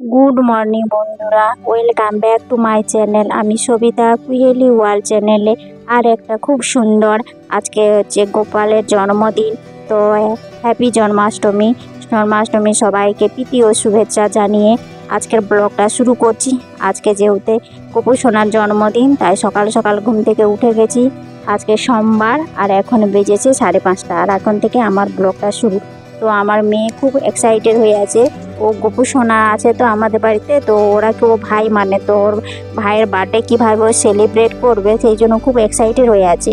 Good morning বন্ধুরা। Welcome back to my channel আমি সবিতা কুহেলি world চ্যানেলে আর একটা খুব সুন্দর আজকে হচ্ছে গোপালের জন্মদিন। তো হ্যাপি জন্মাষ্টমী। জন্মাষ্টমী সবাইকে প্রীতি ও শুভেচ্ছা জানিয়ে আজকের ব্লগটা শুরু করছি। আজকে যেহেতু গোপু সোনার জন্মদিন, তাই সকাল সকাল ঘুম থেকে উঠে গেছি। আজকে সোমবার, আর এখন বেজেছে সাড়ে পাঁচটা। আর এখন থেকে আমার ব্লগটা শুরু তো আমার মেয়ে খুব এক্সাইটেড হয়ে আছে। ও গোপু সোনা আছে তো আমাদের বাড়িতে, তো ওরা কেউ ভাই মানে তো ওর ভাইয়ের বার্থডে কীভাবে ও সেলিব্রেট করবে, সেই জন্য খুব এক্সাইটেড হয়ে আছে।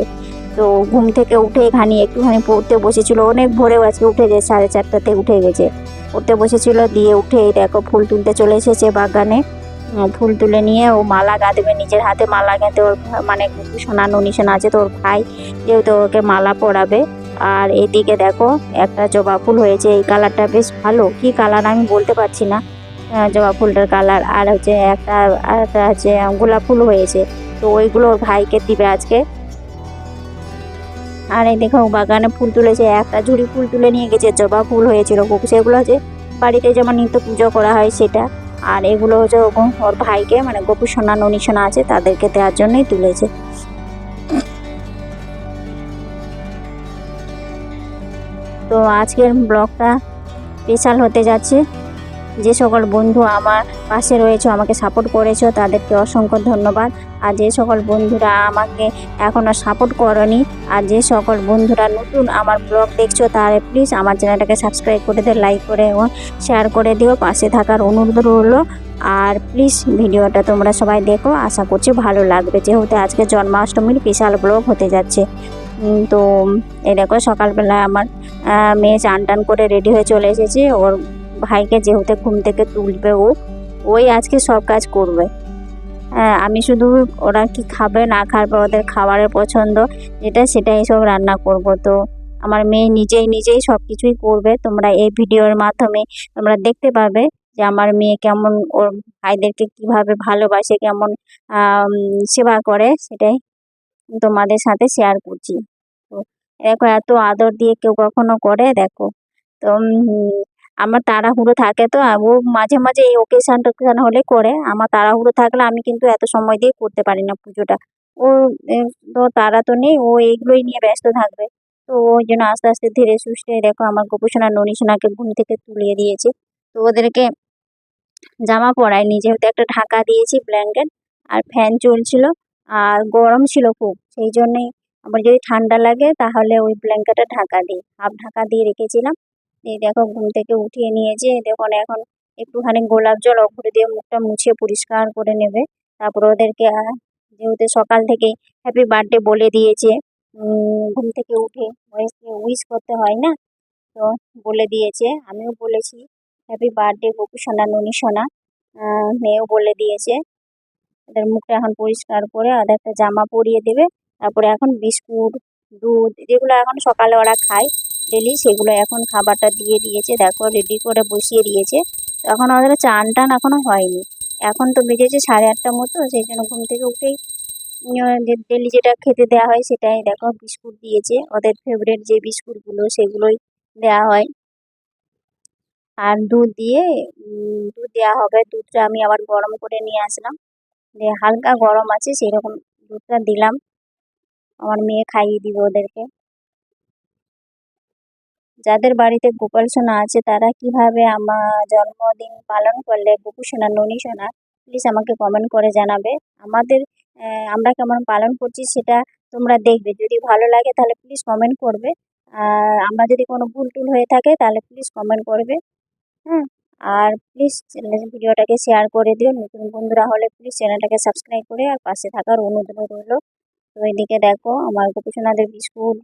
তো ঘুম থেকে উঠে এখানে একটুখানি পড়তে বসেছিল, অনেক ভোরেও আজকে উঠে গেছে, সাড়ে চারটাতে উঠে গেছে। পড়তে বসেছিল, দিয়ে উঠে দেখো ফুল তুলতে চলে এসেছে বাগানে। ফুল তুলে নিয়ে ও মালা গাঁথবে নিজের হাতে মালা গাঁথে ওর মানে সোনা, ননি সোনা আছে তো ওর ভাই, যেহেতু ওকে মালা পরাবে। আর এদিকে দেখো, একটা জবা ফুল হয়েছে, এই কালারটা বেশ ভালো। কি কালার আমি বলতে পারছি না। জবা ফুলটার কালার। আর হচ্ছে একটা একটা হচ্ছে গোলাপ ফুল হয়েছে। তো ওইগুলো ওর ভাইকে দিবে আজকে। আর এই দেখো, বাগানে ফুল তুলেছে, একটা ঝুড়ি ফুল তুলে নিয়ে গেছে, জবা ফুল হয়েছিল সেগুলো হচ্ছে বাড়িতে যেমন নিত্য পুজো করা হয় সেটা। আর এগুলো হচ্ছে ওর ভাইকে মানে গোপু সোনা ননি সোনা আছে, তাদেরকে দেওয়ার জন্যই তুলেছে। তো আজকের ব্লগটা স্পেশাল হতে যাচ্ছে। যে সকল বন্ধু আমার পাশে রয়েছে, আমাকে সাপোর্ট করেছ, তাদেরকে অসংখ্য ধন্যবাদ। আর যে সকল বন্ধুরা আমাকে এখনও সাপোর্ট করনি, আর যে সকল বন্ধুরা নতুন আমার ব্লগ দেখছ, তারা প্লিজ আমার চ্যানেলটাকে সাবস্ক্রাইব করে দিও লাইক করে শেয়ার করে দিও, পাশে থাকার অনুরোধ রইল। আর প্লিজ ভিডিওটা তোমরা সবাই দেখো, আশা করছি ভালো লাগবে। যেহেতু আজকে জন্মাষ্টমীর বিশাল ব্লগ হতে যাচ্ছে। তো এই দেখো, সকালবেলা আমার মেয়ে চান টান করে রেডি হয়ে চলে এসেছে। ওর ভাইকে যেহেতু ঘুম থেকে তুলবে ও, ওই আজকে সব কাজ করবে। আমি শুধু ওরা কি খাবে না খাবে, ওদের খাবারের পছন্দ, যেটা সেটাই সব রান্না করব। তো আমার মেয়ে নিজেই নিজেই সব কিছুই করবে। তোমরা এই ভিডিওর মাধ্যমে তোমরা দেখতে পাবে যে আমার মেয়ে কেমন, ওর ভাইদেরকে কীভাবে ভালোবাসে, কেমন সেবা করে, সেটাই তোমাদের সাথে শেয়ার করছি। দেখো, এত আদর দিয়ে কেউ কখনো করে, দেখো। তো আমার তাড়াহুড়ো থাকে তো ও মাঝে মাঝে এই ওকেশান টোকেশান হলে করে। আমার তাড়াহুড়ো থাকলে আমি কিন্তু এত সময় দিয়ে করতে পারি না পুজোটা। ও তো তারা তো নেই, ও এইগুলোই নিয়ে ব্যস্ত থাকবে। তো ওই জন্য আস্তে আস্তে ধীরে সুস্থে দেখো, আমার গোপুসোনা ননী সোনাকে ঘুম থেকে তুলিয়ে দিয়েছে। তো ওদেরকে জামা পরায়নি, যেহেতু একটা ঢাকা দিয়েছি ব্ল্যাঙ্কেট আর ফ্যান চলছিল। আর গরম ছিল খুব, সেই জন্যই আমার যদি ঠান্ডা লাগে তাহলে ওই ব্ল্যাঙ্কেটটা ঢাকা দিই। হাফ ঢাকা দিয়ে রেখেছিলাম। এই দেখো ঘুম থেকে উঠিয়ে নিয়েছে। দেখুন এখন একটুখানি গোলাপ জল ওপরে দিয়ে মুখটা মুছে পরিষ্কার করে নেবে। তারপর ওদেরকে যেহেতু সকাল থেকেই হ্যাপি বার্থডে বলে দিয়েছে ঘুম থেকে উঠে উইশ করতে হয় না? তো বলে দিয়েছে, আমিও বলেছি হ্যাপি বার্থডে গোপু সোনা ননি সোনা মেয়েও বলে দিয়েছে। ওদের মুখটা এখন পরিষ্কার করে ওদের একটা জামা পরিয়ে দেবে। তারপরে এখন বিস্কুট, দুধ, যেগুলো এখন সকালে ওরা খায় ডেলি সেগুলো এখন খাবারটা দিয়ে দিয়েছে। দেখো রেডি করে বসিয়ে দিয়েছে। এখন ওদের চান টান এখনও হয়নি। এখন তো বেজেছে সাড়ে আটটার মতো, সেই জন্য ঘুম থেকে উঠেই ডেলি যেটা খেতে দেওয়া হয় সেটাই দেখো বিস্কুট দিয়েছে। ওদের ফেভারিট যে বিস্কুটগুলো, সেগুলোই দেওয়া হয়। আর দুধ দিয়ে দুধ দেওয়া হবে। দুধটা আমি আবার গরম করে নিয়ে আসলাম। দিয়ে হালকা গরম আছে সেরকম দুধটা দিলাম। আমার মেয়ে খাইয়ে দিবে ওদেরকে। যাদের বাড়িতে গোপাল সোনা আছে তারা কীভাবে আমার জন্মদিন পালন করলে গোপু সোনা, ননি সোনা প্লিজ আমাকে কমেন্ট করে জানাবে। আমাদের আমরা কেমন পালন করছি সেটা তোমরা দেখবে। যদি ভালো লাগে তাহলে প্লিজ কমেন্ট করবে। আর আমরা যদি কোনো ভুল টুল হয়ে থাকে তাহলে প্লিজ কমেন্ট করবে। হ্যাঁ আর প্লিজ ভিডিওটাকে শেয়ার করে দিও। নতুন বন্ধুরা হলে প্লিজ চ্যানেলটাকে সাবস্ক্রাইব করে আর পাশে থাকার অনুরোধ রইল। তো এদিকে দেখো, আমার গোপীসোনাদের বিস্কুট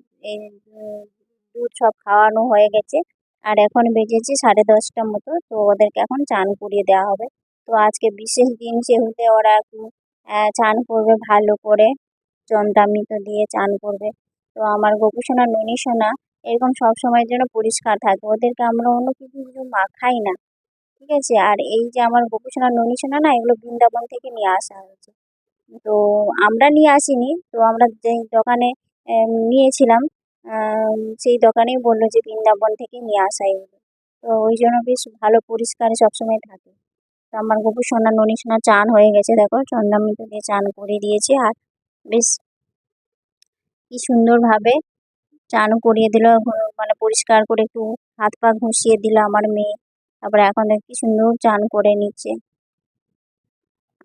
দুধ সব খাওয়ানো হয়ে গেছে। আর এখন বেজেছে সাড়ে দশটার মতো, তো ওদেরকে এখন চান করিয়ে দেওয়া হবে। তো আজকে বিশেষ দিন সেহেতু ওরা একটু চান করবে ভালো করে চন্দ্রামৃত দিয়ে চান করবে। তো আমার গোপীসোনা ননী সোনা এরকম সব সময়ের জন্য পরিষ্কার থাকে। ওদেরকে আমরা অন্য কিছু কিছু মাখাই না। ঠিক আছে? আর এই যে আমার গোপীসোনা ননী সোনা না, এগুলো বৃন্দাবন থেকে নিয়ে আসা হয়েছে। তো আমরা নিয়ে আসিনি, তো আমরা যেই দোকানে নিয়েছিলাম সেই দোকানেই বলল যে বৃন্দাবন থেকে নিয়ে আসা এগুলো। তো ওই জন্য বেশ ভালো পরিষ্কার সবসময় থাকে। তো আমার গপু সোনা, ননি সোনা চান হয়ে গেছে, দেখো চন্দ্রামৃত দিয়ে চান করে দিয়েছে, আর বেশ কি সুন্দরভাবে চান করিয়ে দিল মানে পরিষ্কার করে একটু হাত পা ঘষিয়ে দিল আমার মেয়ে। তারপরে এখন দেখ কি সুন্দর চান করে নিচ্ছে।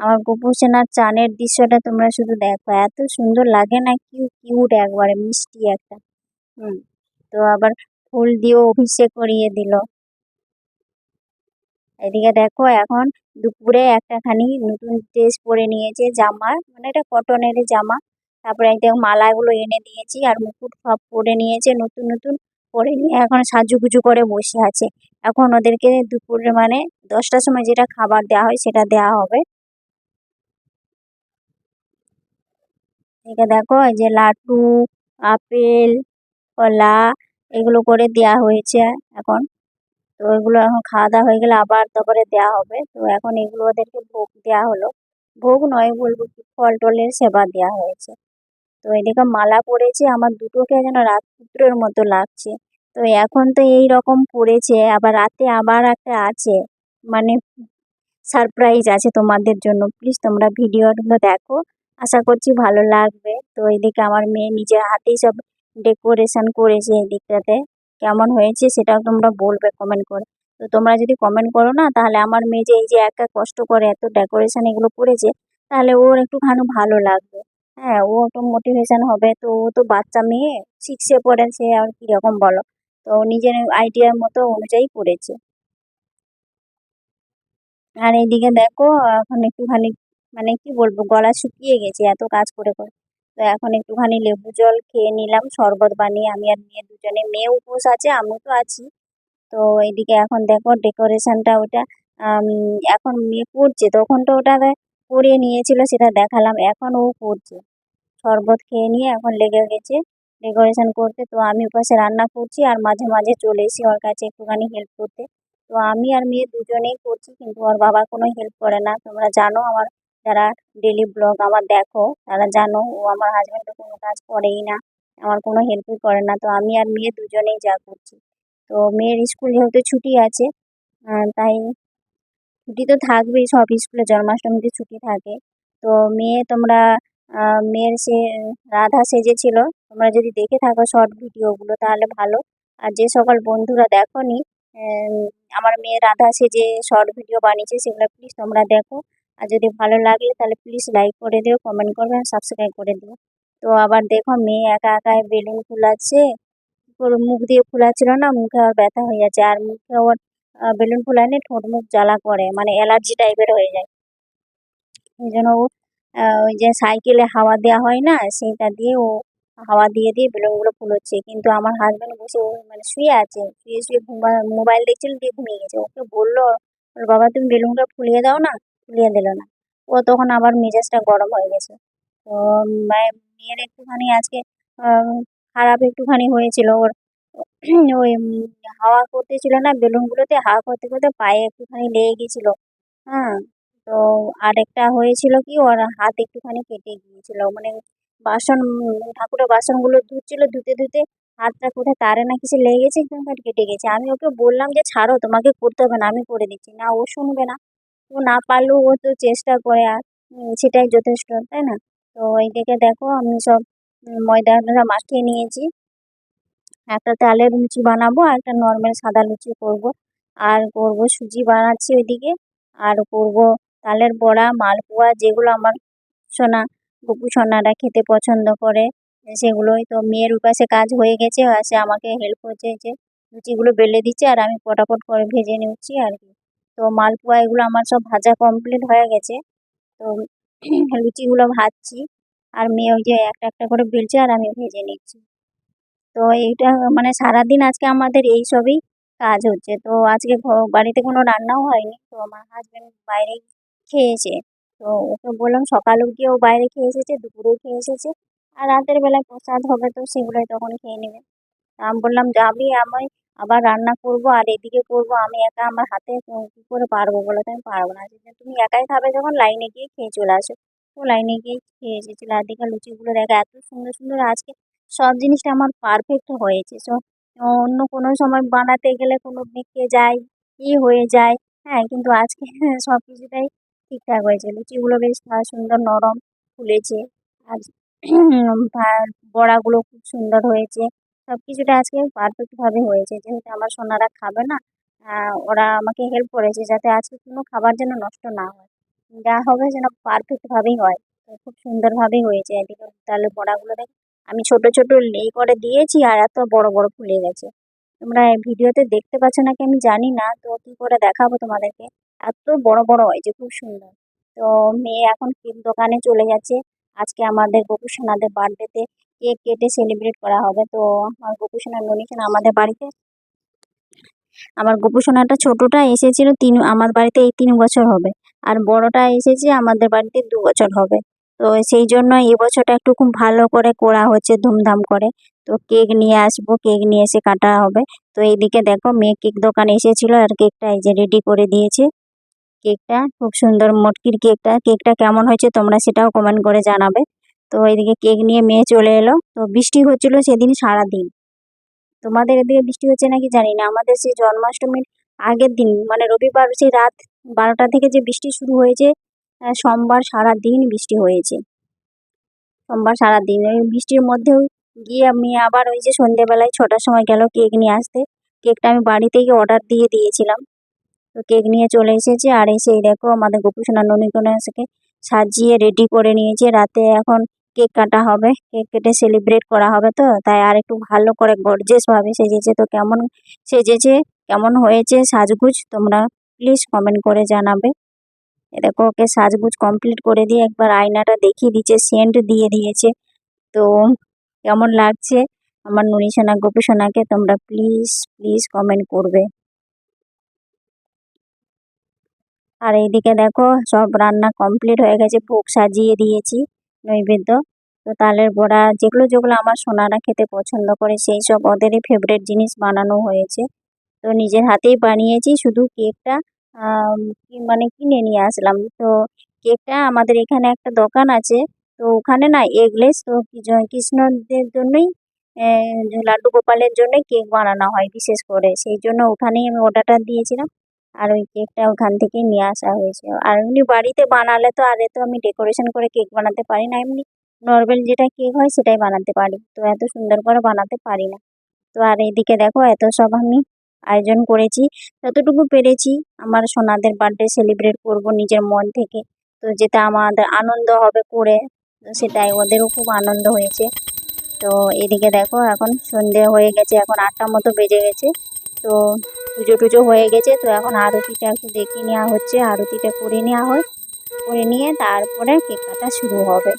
আমার গপু সেনার চানের দৃশ্যটা তোমরা শুধু দেখো, এত সুন্দর লাগে না, কিউ, কিউট একবারে, মিষ্টি একটা। হুম, তো আবার ফুল দিয়েও অভিষেক করিয়ে দিল। এদিকে দেখো এখন দুপুরে একটা খানি নতুন ড্রেস পরে নিয়েছে জামা মানে এটা কটনের জামা। তারপরে একদম মালাগুলো এনে দিয়েছি আর মুকুট সব পরে নিয়েছে নতুন নতুন। পরে নিয়ে এখন সাজুগুজু করে বসে আছে। এখন ওদেরকে দুপুরে মানে দশটার সময় যেটা খাবার দেওয়া হয় সেটা দেওয়া হবে। এটা দেখো যে লাড্ডু, আপেল, কলা এগুলো করে দেওয়া হয়েছে এখন। তো এগুলো এখন খাওয়া দাওয়া হয়ে গেলে আবার তারপরে দেওয়া হবে। তো এখন এগুলো ওদেরকে ভোগ দেওয়া হলো। ভোগ নয় বলব ফল টলের সেবা দেওয়া হয়েছে। তো এদিকে মালা পরেছে, আমার দুটোকে যেন রাজপুত্রের মতো লাগছে। তো এখন তো এই রকম পড়েছে আবার রাতে আবার একটা আছে। মানে সারপ্রাইজ আছে তোমাদের জন্য। প্লিজ তোমরা ভিডিওগুলো দেখো। আশা করছি ভালো লাগবে। তো এদিকে আমার মেয়ে নিজের হাতেই সব ডেকোরেশন করেছে এই দিকটাতে কেমন হয়েছে সেটাও তোমরা বলবে কমেন্ট করে। তো তোমরা যদি কমেন্ট করো না, তাহলে আমার মেয়ে যে এই যে একা কষ্ট করে এত ডেকোরেশন এগুলো করেছে, তাহলে ওর একটুখানি ভালো লাগবে। হ্যাঁ ও তো মোটিভেশন হবে। তো ও তো বাচ্চা মেয়ে সিক্সে পড়ে, সে আর কীরকম বলো? তো নিজের আইডিয়ার মতো অনুযায়ী পড়েছে। আর এইদিকে দেখো, এখন একটুখানি মানে কি বলব, গলা শুকিয়ে গেছে, এত কাজ করে করে। তো এখন একটুখানি লেবু জল খেয়ে নিলাম, শরবত বানিয়ে আমি আর মেয়ে দুজনে মেয়ে উপোস আছে, আমিও তো আছি। তো এইদিকে এখন দেখো ডেকোরেশনটা ওটা এখন মেয়ে করছে, তখন তো ওটা করিয়ে নিয়েছিল, সেটা দেখালাম, এখন ও করছে। শরবত খেয়ে নিয়ে এখন লেগে গেছে। ডেকোরেশন করতে। তো আমি পাশে রান্না করছি আর মাঝে মাঝে চলে এসি ওর কাছে একটুখানি হেল্প করতে। তো আমি আর মেয়ে দুজনেই করছি কিন্তু ওর বাবা কোনো হেল্প করে না। তোমরা জানো আমার যারা ডেলি ব্লগ আমার দেখো, তারা জানো ও আমার হাজব্যান্ড কোনো কাজ করেই না। আমার কোনো হেল্পই করে না। তো আমি আর মেয়ে দুজনেই যা করছি। তো মেয়ের স্কুল যেহেতু ছুটি আছে তাই ছুটি তো থাকবেই। সব স্কুলে জন্মাষ্টমীতে ছুটি থাকে। তো মেয়ে তোমরা মেয়ের সে রাধা সেজেছিল। তোমরা যদি দেখে থাকো শর্ট ভিডিওগুলো তাহলে ভালো। আর যে সকল বন্ধুরা দেখোনি আহ, আমার মেয়ে রাধা সেজে শর্ট ভিডিও বানিয়েছে সেগুলো প্লিজ তোমরা দেখো। আর যদি ভালো লাগলে তাহলে প্লিজ লাইক করে দিও কমেন্ট করবে আর সাবস্ক্রাইব করে দিও। তো আবার দেখো মেয়ে একা একাই বেলুন ফুলাচ্ছে। করে মুখ দিয়ে ফুলাচ্ছিল না মুখে আর ব্যথা হয়ে যাচ্ছে। আর মুখে ওর বেলুন ফুলালে ঠোঁট মুখ জ্বালা করে মানে অ্যালার্জি টাইপের হয়ে যায়। এই জন্য ওই যে সাইকেলে হাওয়া দেওয়া হয় না, সেইটা দিয়ে ও হাওয়া দিয়ে দিয়ে বেলুনগুলো ফুলোচ্ছে। কিন্তু আমার হাজব্যান্ড বসে ও মানে শুয়ে আছে, শুয়ে শুয়ে মোবাইল দেখছিল দিয়ে ঘুমিয়ে গেছে। ওকে বলল বাবা, তুমি বেলুনটা ফুলিয়ে দাও না? ফুলিয়ে দিল না। ও তখন আবার মেজাজটা গরম হয়ে গেছে। তো মায়ের একটুখানি আজকে খারাপ একটুখানি হয়েছিল। ওর ওই হাওয়া করতেছিল না বেলুনগুলোতে হাওয়া করতে করতে পায়ে একটুখানি লেগে গেছিল। হ্যাঁ তো আরেকটা হয়েছিল কি ওর হাত একটুখানি কেটে গিয়েছিল। মানে বাসন ঠাকুরের বাসনগুলো ধুচ্ছিল ধুতে ধুতে হাতটা কোথায় তারে না কিছু লেগে গেছে একদম কেটে গেছে। আমি ওকে বললাম যে ছাড়ো তোমাকে করতে হবে না আমি করে দিচ্ছি। না ও শুনবে না। ও না পারলেও ও তো চেষ্টা করে আর সেটাই যথেষ্ট তাই না? তো এইদিকে দেখো আমি সব উম, ময়দা টয়দা মাখিয়ে নিয়েছি। একটা তালের লুচি বানাবো আর একটা নর্মাল সাদা লুচি করব। আর করব সুজি বানাচ্ছি ওইদিকে আর করব তালের বড়া, মালপোয়া যেগুলো আমার সোনা, গপু সোনারা খেতে পছন্দ করে, সেগুলোই তো মেয়ের উপাসে কাজ হয়ে গেছে সে আমাকে হেল্প করছে যে লুচিগুলো বেলে দিচ্ছে আর আমি পটাপট করে ভেজে নিচ্ছি আর কি। তো মালপোয়া এগুলো আমার সব ভাজা কমপ্লিট হয়ে গেছে। তো লুচিগুলো ভাজছি আর মেয়ে ওই যে একটা একটা করে বেলছে আর আমি ভেজে নিচ্ছি। তো এইটা মানে সারাদিন আজকে আমাদের এই সবই কাজ হচ্ছে। তো আজকে বাড়িতে কোনো রান্নাও হয়নি। তো আমার হাজবেন্ড বাইরে খেয়েছে। তো ওকে বললাম সকালেও গিয়ে ও বাইরে খেয়ে এসেছে, দুপুরেও খেয়ে এসেছে, আর রাতের বেলায় প্রসাদ হবে তো সেগুলোই তখন খেয়ে নেবে। আমি বললাম, যাবি আমি আবার রান্না করব আর এদিকে করব, আমি একা আমার হাতে কী করে পারব বলো তো, আমি পারব না। তুমি একাই খাবে যখন লাইনে গিয়ে খেয়ে চলে আসো। তো লাইনে গিয়ে খেয়ে এসেছিল, আর দেখে লুচিগুলো দেখা, এত সুন্দর সুন্দর আজকে সব জিনিসটা আমার পারফেক্ট হয়েছে। সো অন্য কোনো সময় বানাতে গেলে কোনো বেঁকে যায়, ই হয়ে যায় হ্যাঁ কিন্তু আজকে সব কিছুটাই ঠিকঠাক হয়েছে লুচিগুলো বেশ সুন্দর নরম ফুলেছে। আর বড়াগুলো খুব সুন্দর হয়েছে। সব কিছুটা আজকে পারফেক্টভাবে হয়েছে। যেহেতু আমার সোনারা খাবে না ওরা আমাকে হেল্প করেছে যাতে আজকে কোনো খাবার যেন নষ্ট না হয়। যা হবে যেন পারফেক্টভাবেই হয়। তো খুব সুন্দরভাবেই হয়েছে। এদিকে তাহলে বড়াগুলো দেখ, আমি ছোট ছোট লে করে দিয়েছি আর এত বড় বড় ফুলে গেছে। তোমরা ভিডিওতে দেখতে পাচ্ছ নাকি আমি জানি না, তো কি করে দেখাবো তোমাদেরকে? এত বড় বড় হয়েছে খুব সুন্দর। তো মেয়ে এখন কেক দোকানে চলে যাচ্ছে। আজকে আমাদের গোপুসোনাদের বার্থডেতে কেক কেটে সেলিব্রেট করা হবে। তো আমার গোপুসোনার ননিসোনা আমাদের বাড়িতে? আমার গোপুসোনাটা ছোটটা এসেছিল তিন, আমার বাড়িতে এই তিন বছর হবে। আর বড়টা এসেছে আমাদের বাড়িতে দু বছর হবে। তো সেই জন্য এই বছরটা একটু খুব ভালো করে করা হচ্ছে, ধুমধাম করে। তো কেক নিয়ে আসব, কেক নিয়ে এসে কাটা হবে। তো এইদিকে দেখো, মেয়ে কেক দোকানে এসেছিল আর কেকটা এই যে রেডি করে দিয়েছে। কেকটা খুব সুন্দর মটকির কেকটা। কেকটা কেমন হয়েছে তোমরা সেটাও কমেন্ট করে জানাবে। তো এইদিকে কেক নিয়ে মেয়ে চলে এলো। তো বৃষ্টি হচ্ছিল সেদিন সারাদিন। তোমাদের এদিকে বৃষ্টি হচ্ছে নাকি জানি না। আমাদের সেই জন্মাষ্টমীর আগের দিন মানে রবিবার সেই রাত বারোটা থেকে যে বৃষ্টি শুরু হয়েছে সোমবার সারা দিন বৃষ্টি হয়েছে। সোমবার সারা দিন ওই বৃষ্টির মধ্যেও গিয়ে আমি আবার ওই যে সন্ধেবেলায় ছটার সময় গেল কেক নিয়ে আসতে। কেকটা আমি বাড়ি থেকে অর্ডার দিয়ে দিয়েছিলাম। তো কেক নিয়ে চলে এসেছে আর এসে দেখো আমাদের গোপুসোনা ননিকোনাকে সাজিয়ে রেডি করে নিয়েছে। রাতে এখন কেক কাটা হবে। কেক কেটে সেলিব্রেট করা হবে তো। তাই আর একটু ভালো করে গর্জেস ভাবে সেজেছে তো কেমন সেজেছে, কেমন হয়েছে সাজগুজ তোমরা প্লিজ কমেন্ট করে জানাবে। দেখো ওকে সাজগুজ কমপ্লিট করে দিয়ে একবার আয়নাটা দেখিয়ে দিয়েছে সেন্ট দিয়ে দিয়েছে। তো কেমন লাগছে? আমার নুনিসোনা, গোপুসোনাকে তোমরা প্লিজ প্লিজ কমেন্ট করবে। আর এইদিকে দেখো সব রান্না কমপ্লিট হয়ে গেছে, ভোগ সাজিয়ে দিয়েছি, নৈবেদ্য। তো তালের বড়া যেগুলো যেগুলো আমার সোনারা খেতে পছন্দ করে, সেই সব ওদেরই ফেভারিট জিনিস বানানো হয়েছে। তো নিজের হাতেই বানিয়েছি, শুধু কেকটা মানে কিনে নিয়ে আসলাম। তো কেকটা আমাদের এখানে একটা দোকান আছে। তো ওখানে না এগলেস তো কৃষ্ণদের জন্যই লাড্ডু গোপালের জন্যই কেক বানানো হয় বিশেষ করে। সেই জন্য ওখানেই আমি অর্ডারটা দিয়েছিলাম আর ওই কেকটা ওখান থেকেই নিয়ে আসা হয়েছে। আর এমনি বাড়িতে বানালে তো আর এত আমি ডেকোরেশন করে কেক বানাতে পারি না। এমনি নর্মাল যেটা কেক হয় সেটাই বানাতে পারি। তো এত সুন্দর করে বানাতে পারি না। তো আর এইদিকে দেখো এত সব আমি আয়োজন করেছি। যতটুকু পেরেছি আমার সোনাদের বার্থডে সেলিব্রেট করব নিজের মন থেকে। তো যেটা আমাদের আনন্দ হবে করে, সেটাই ওদেরও খুব আনন্দ হয়েছে। তো এদিকে দেখো এখন সন্ধে হয়ে গেছে, এখন আটটা মতো বেজে গেছে। তো পুজো টুজো হয়ে গেছে, তো এখন আরতিটা একটু দেখে নেওয়া হচ্ছে। আরতিটা করে নেওয়া হয়, করে নিয়ে তারপরে কেক কাটা শুরু হবে।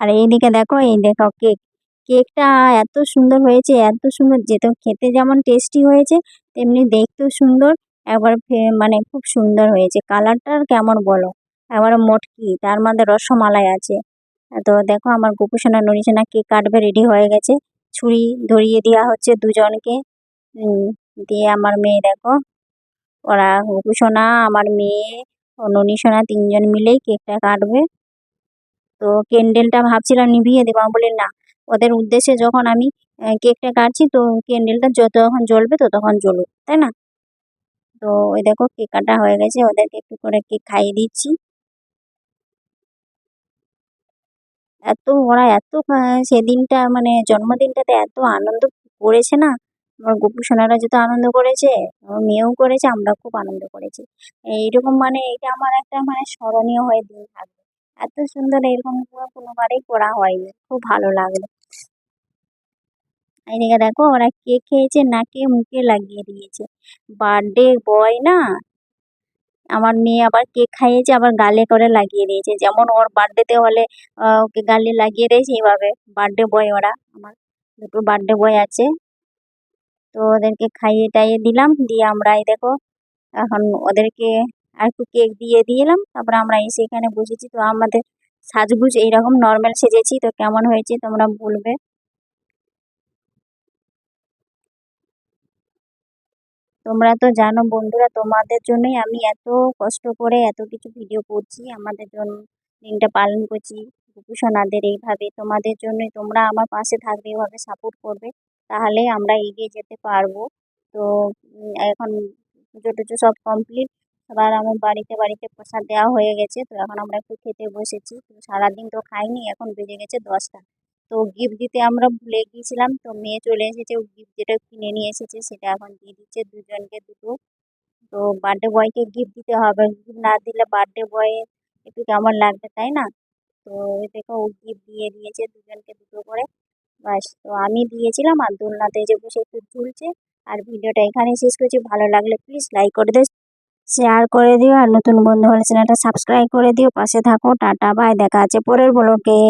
আর এইদিকে দেখো, এই দেখো কেক। কেকটা এত সুন্দর হয়েছে, এত সুন্দর যেত খেতে যেমন টেস্টি হয়েছে, তেমনি দেখতেও সুন্দর। একবার মানে খুব সুন্দর হয়েছে। কালারটা আর কেমন বলো? একবার মোটকি তার মধ্যে রসমালাই আছে। তো দেখো আমার গোপুসোনা নরিসোনা কেক কাটবে রেডি হয়ে গেছে। ছুরি ধরিয়ে দেওয়া হচ্ছে দুজনকে। দিয়ে আমার মেয়ে দেখো, ওরা গোপুসোনা, আমার মেয়ে ও ননিসোনা তিনজন মিলেই কেকটা কাটবে। তো ক্যান্ডেলটা ভাবছিলাম নিভিয়ে দেবো। বলি না ওদের উদ্দেশ্যে যখন আমি কেকটা কাটছি তো ক্যান্ডেলটা যতক্ষণ জ্বলবে ততক্ষণ জ্বলুক, তাই না? তো ওই দেখো কেক কাটা হয়ে গেছে, ওদেরকে একটু করে কেক খাইয়ে দিচ্ছি। এত ওরা এত সেদিনটা মানে জন্মদিনটাতে এত আনন্দ করেছে না? আমার গোপু সোনারা যত আনন্দ করেছে, আমার মেয়েও করেছে আমরা খুব আনন্দ করেছি। এইরকম মানে এটা আমার একটা মানে স্মরণীয় হয়ে দিন থাকবে। এত সুন্দর এরকম কোনোবারেই করা হয়নি, খুব ভালো লাগল। এদিকে দেখো ওরা কেক খেয়েছে নাকে মুখে লাগিয়ে দিয়েছে। বার্থডে বয় না? আমার মেয়ে আবার কেক খাইয়েছে, আবার গালে করে লাগিয়ে দিয়েছে। যেমন ওর বার্থডেতে হলে ওকে গালে লাগিয়ে দিয়েছে সেইভাবে বার্থডে বয় ওরা, আমার দুটো বার্থডে বয় আছে। তো ওদেরকে খাইয়ে টাইয়ে দিলাম, দিয়ে আমরা এই দেখো, এখন ওদেরকে আর একটু কেক দিয়ে দিলাম। তারপরে আমরা এসে এখানে বসেছি। তো আমাদের সাজগুজ এইরকম নর্মাল সেজেছি। তো কেমন হয়েছে তোমরা বলবে? তোমরা তো জানো বন্ধুরা, তোমাদের জন্যই আমি এত কষ্ট করে এত কিছু ভিডিও করছি। আমাদের জন্য দিনটা পালন করছি। গোপুসোনাদের এইভাবে তোমাদের জন্যই তোমরা আমার পাশে থাকবে, এভাবে সাপোর্ট করবে, তাহলে আমরা এগিয়ে যেতে পারব। তো এখন পুজো টুজো সব কমপ্লিট এবার আমার বাড়িতে বাড়িতে প্রসাদ দেওয়া হয়ে গেছে, তো এখন আমরা একটু খেতে বসেছি। তো সারাদিন তো খাইনি, এখন বেজে গেছে দশটা। তো গিফট দিতে আমরা ভুলে গিয়েছিলাম, তো মেয়ে চলে এসেছে, ও গিফট যেটা কিনে নিয়ে এসেছে সেটা এখন দিয়ে দিচ্ছে দুজনকে দুটো। তো বার্থডে বয়কে গিফট দিতে হবে গিফট না দিলে বার্থডে বয় একটু কেমন লাগবে তাই না? তো দেখো ও গিফট দিয়ে দিয়েছে দুজনকে দুটো করে। ব্যাস, তো আমি দিয়েছিলাম আর দোলনাতে যে বসে একটু ঝুলছে। আর ভিডিওটা এখানেই শেষ করছি। ভালো লাগলে প্লিজ লাইক করে দিও শেয়ার করে দিও। আর নতুন বন্ধু হলে চ্যানেলটা সাবস্ক্রাইব করে দিও। পাশে থাকো, টাটা বাই দেখা আছে পরের ব্লগে